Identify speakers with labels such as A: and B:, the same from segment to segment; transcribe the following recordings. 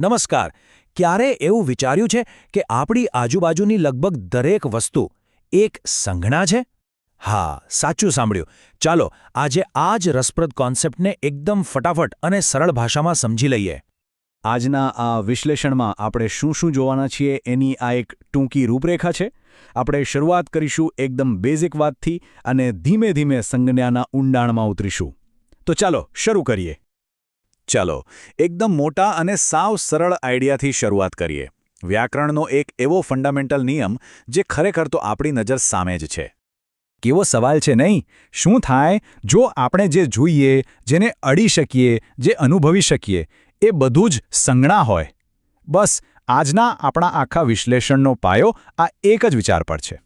A: નમસ્કાર. ક્યારે એવું વિચાર્યું છે કે આપણી આજુબાજુની લગભગ દરેક વસ્તુ એક સંઘણા છે? હા, સાચું સાંભળ્યું. ચાલો, આજે આ જ રસપ્રદ કોન્સેપ્ટને એકદમ ફટાફટ અને સરળ ભાષામાં સમજી લઈએ.
B: આજના આ વિશ્લેષણમાં આપણે શું શું જોવાના છીએ એની આ એક ટૂંકી રૂપરેખા છે. આપણે શરૂઆત કરીશું એકદમ બેઝિક વાતથી અને ધીમે ધીમે સંજ્ઞાના ઊંડાણમાં ઉતરીશું. તો ચાલો, શરૂ કરીએ. ચાલો, એકદમ મોટા અને સાવ સરળ આઈડિયાથી શરૂઆત કરીએ. વ્યાકરણનો એક એવો ફંડામેન્ટલ નિયમ જે ખરેખર તો આપણી નજર સામે જ છે. કેવો સવાલ છે નહીં? શું થાય? જો આપણે જે જોઈએ, જેને અડી શકીએ, જે અનુભવી શકીએ, એ બધું જ સંજ્ઞા હોય. બસ, આજના આપણા આખા વિશ્લેષણનો પાયો આ એક જ વિચાર પર છે.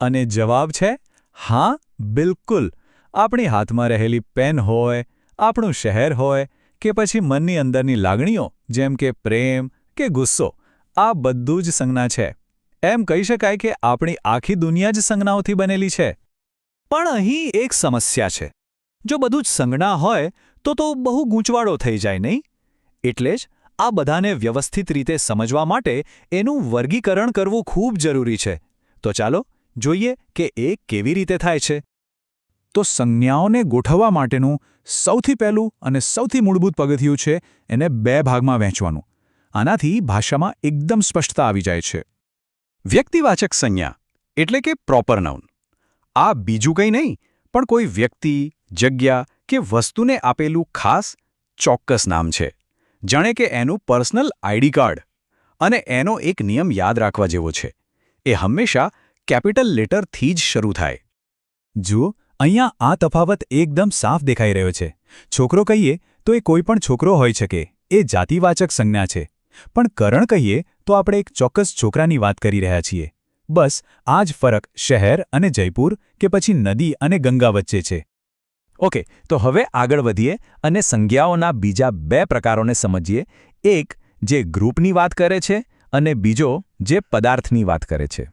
B: અને જવાબ છે, હા, બિલકુલ. આપણી હાથમાં રહેલી પેન હોય, આપણું શહેર હોય કે પછી મનની અંદરની લાગણીઓ, જેમ કે પ્રેમ કે ગુસ્સો, આ બધું જ સંજ્ઞા છે. એમ કહી શકાય કે આપણી આખી દુનિયા જ સંજ્ઞાઓથી બનેલી છે. પણ અહીં એક સમસ્યા છે. જો બધું જ સંજ્ઞા હોય, તો તો બહુ ગૂંચવાડો થઈ જાય, નહીં? એટલે જ આ બધાને વ્યવસ્થિત રીતે સમજવા માટે એનું વર્ગીકરણ કરવું ખૂબ જરૂરી છે. તો ચાલો જોઈએ કે એ કેવી રીતે થાય છે. તો સંજ્ઞાઓને ગોઠવવા માટેનું સૌથી પહેલું અને સૌથી મૂળભૂત પગથિયું છે એને બે ભાગમાં વહેંચવાનું. આનાથી ભાષામાં એકદમ સ્પષ્ટતા આવી જાય છે. વ્યક્તિવાચક સંજ્ઞા, એટલે કે પ્રોપર નાઉન આ બીજું કંઈ નહીં, પણ કોઈ વ્યક્તિ, જગ્યા કે વસ્તુને આપેલું ખાસ, ચોક્કસ નામ છે. જાણે કે એનું પર્સનલ આઈડી કાર્ડ. અને એનો એક નિયમ યાદ રાખવા જેવો છે. એ હંમેશા કેપિટલ લેટરથી જ શરૂ થાય. જુઓ અહીંયા આ તફાવત એકદમ સાફ દેખાઈ રહ્યો છે. છોકરો કહીએ તો એ કોઈ પણ છોકરો હોઈ શકે. એ જાતિવાચક સંજ્ઞા છે. પણ કરણ કહીએ તો આપણે એક ચોક્કસ છોકરાની વાત કરી રહ્યા છીએ. બસ, આ જ ફરક શહેર અને જયપુર કે પછી નદી અને ગંગા વચ્ચે છે. ઓકે, તો હવે આગળ વધીએ અને સંજ્ઞાઓના બીજા બે પ્રકારોને સમજીએ. એક, જે ગ્રુપની વાત કરે છે અને બીજો, જે પદાર્થની વાત કરે છે.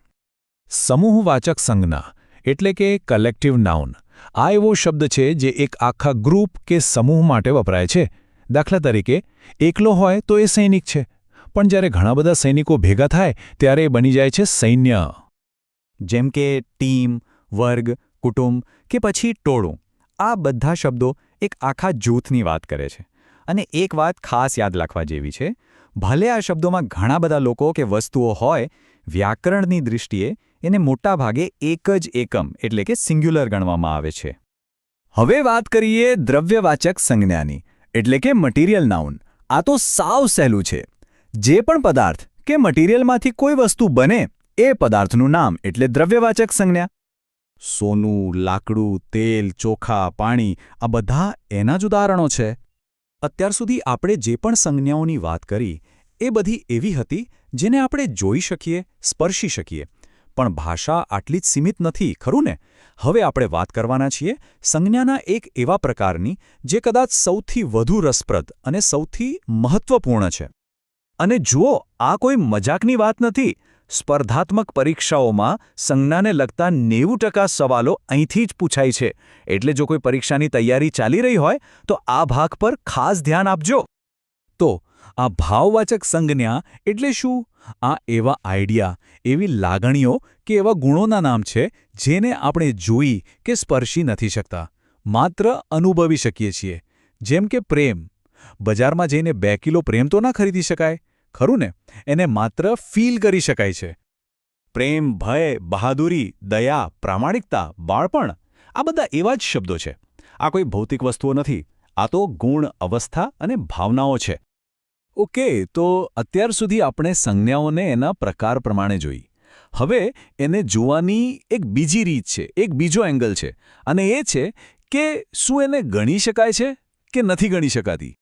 B: સમૂહવાચક સંજ્ઞા. એટલે કે કલેક્ટિવ નાઉન આ એવો શબ્દ છે જે એક આખા ગ્રુપ કે સમૂહ માટે વપરાય છે. દાખલા તરીકે, એકલો હોય તો એ સૈનિક છે. પણ જ્યારે ઘણા બધા સૈનિકો ભેગા થાય, ત્યારે એ બની જાય છે સૈન્ય. જેમ કે ટીમ, વર્ગ, કુટુંબ કે પછી ટોળું. આ બધા શબ્દો એક આખા જૂથની વાત કરે છે. અને એક વાત ખાસ યાદ રાખવા જેવી છે. ભલે આ શબ્દોમાં ઘણા બધા લોકો કે વસ્તુઓ હોય વ્યાકરણની દૃષ્ટિએ એને મોટાભાગે એક જ એકમ, એટલે કે સિંગ્યુલર ગણવામાં આવે છે. હવે વાત કરીએ દ્રવ્યવાચક સંજ્ઞાની, એટલે કે મટીરિયલ નાઉન આ તો સાવ સહેલું છે. જે પણ પદાર્થ કે મટીરિયલમાંથી કોઈ વસ્તુ બને, એ પદાર્થનું નામ, એટલે દ્રવ્યવાચક સંજ્ઞા. સોનું, લાકડું, તેલ, ચોખા, પાણી, આ બધા એના જ ઉદાહરણો છે. અત્યાર સુધી આપણે જે પણ સંજ્ઞાઓની વાત કરી, એ બધી એવી હતી જેને આપણે જોઈ શકીએ, સ્પર્શી શકીએ. પણ ભાષા આટલી જ સીમિત નથી, ખરું ને? હવે આપણે વાત કરવાના છીએ સંજ્ઞાના એક એવા પ્રકારની જે કદાચ સૌથી વધુ રસપ્રદ અને સૌથી મહત્વપૂર્ણ છે. અને જુઓ, આ કોઈ મજાકની વાત નથી. સ્પર્ધાત્મક પરીક્ષાઓમાં સંજ્ઞાને લગતા નેવું ટકા સવાલો અહીંથી જ પૂછાય છે. એટલે જો કોઈ પરીક્ષાની તૈયારી ચાલી રહી હોય, તો આ ભાગ પર ખાસ ધ્યાન આપજો. તો આ ભાવવાચક સંજ્ઞા એટલે શું? આ એવા આઈડિયા, એવી લાગણીઓ કે એવા ગુણોના નામ છે જેને આપણે જોઈ કે સ્પર્શી નથી શકતા. માત્ર અનુભવી શકીએ છીએ. જેમ કે પ્રેમ. બજારમાં જઈને બે કિલો પ્રેમ તો ના ખરીદી શકાય? ખરું ને? એને માત્ર ફીલ કરી શકાય છે. પ્રેમ, ભય, બહાદુરી, દયા, પ્રામાણિકતા, બાળપણ, આ બધા એવા જ શબ્દો છે. આ કોઈ ભૌતિક વસ્તુઓ નથી. આ તો ગુણ, અવસ્થા અને ભાવનાઓ છે. ઓકે, તો અત્યાર સુધી આપણે સંજ્ઞાઓને એના પ્રકાર પ્રમાણે જોઈ. હવે એને જોવાની એક બીજી રીત છે, એક બીજો એંગલ છે, અને એ છે કે શું એને ગણી શકાય છે કે નથી ગણી શકાતી?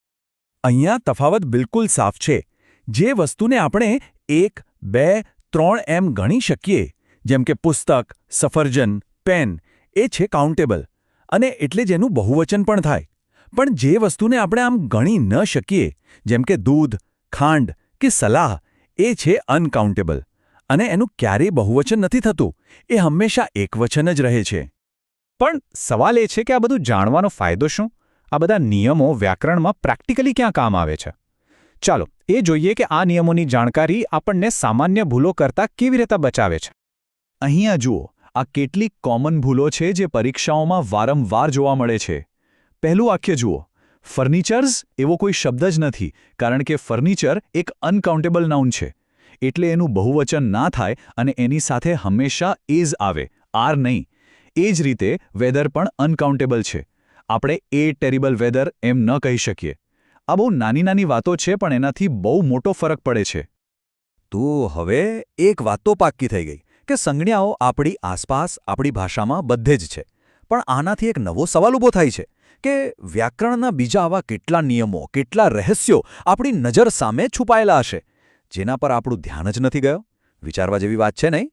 B: અહીંયા તફાવત બિલકુલ સાફ છે. જે વસ્તુને આપણે એક, બે, ત્રણ એમ ગણી શકીએ, જેમ કે પુસ્તક, સફરજન, પેન, એ છે કાઉન્ટેબલ અને એટલે જ એનું બહુવચન પણ થાય. પણ જે વસ્તુને આપણે આમ ગણી ન શકીએ, જેમ કે દૂધ, ખાંડ કે સલાહ, એ છે અનકાઉન્ટેબલ અને એનું ક્યારેય બહુવચન નથી થતું. એ હંમેશા એકવચન જ રહે છે. પણ સવાલ એ છે કે આ બધું જાણવાનો ફાયદો શું? આ બધા નિયમો વ્યાકરણમાં પ્રેક્ટિકલી ક્યાં કામ આવે છે? ચાલો, એ જોઈએ કે આ નિયમોની જાણકારી આપણને સામાન્ય ભૂલો કરતાં કેવી રીતે બચાવે છે.
C: અહીંયા જુઓ, આ કેટલીક કોમન ભૂલો છે જે પરીક્ષાઓમાં વારંવાર જોવા મળે છે. પહેલું વાક્ય જુઓ. ફર્નિચર્સ એવો કોઈ શબ્દ જ નથી, કારણ કે ફર્નિચર એક અનકાઉન્ટેબલ નાઉન છે. એટલે એનું બહુવચન ના થાય અને એની સાથે હંમેશા એઝ આવે, આર નહીં. એ જ રીતે વેધર પણ અનકાઉન્ટેબલ છે. આપણે એ ટેરિબલ વેધર એમ ન કહી શકીએ. આ બહુ નાની નાની વાતો છે, પણ એનાથી બહુ મોટો ફરક પડે છે.
D: તો હવે એક વાત તો પાક્કી થઈ ગઈ, કે સંજ્ઞાઓ આપણી આસપાસ, આપણી ભાષામાં બધે જ છે. પણ આનાથી એક નવો સવાલ ઊભો થાય છે. કે વ્યાકરણના બીજા આવા કેટલા નિયમો, કેટલા રહસ્યો આપણી નજર સામે છુપાયેલા હશે? જેના પર આપણું ધ્યાન જ નથી ગયો? વિચારવા જેવી વાત છે નહીં?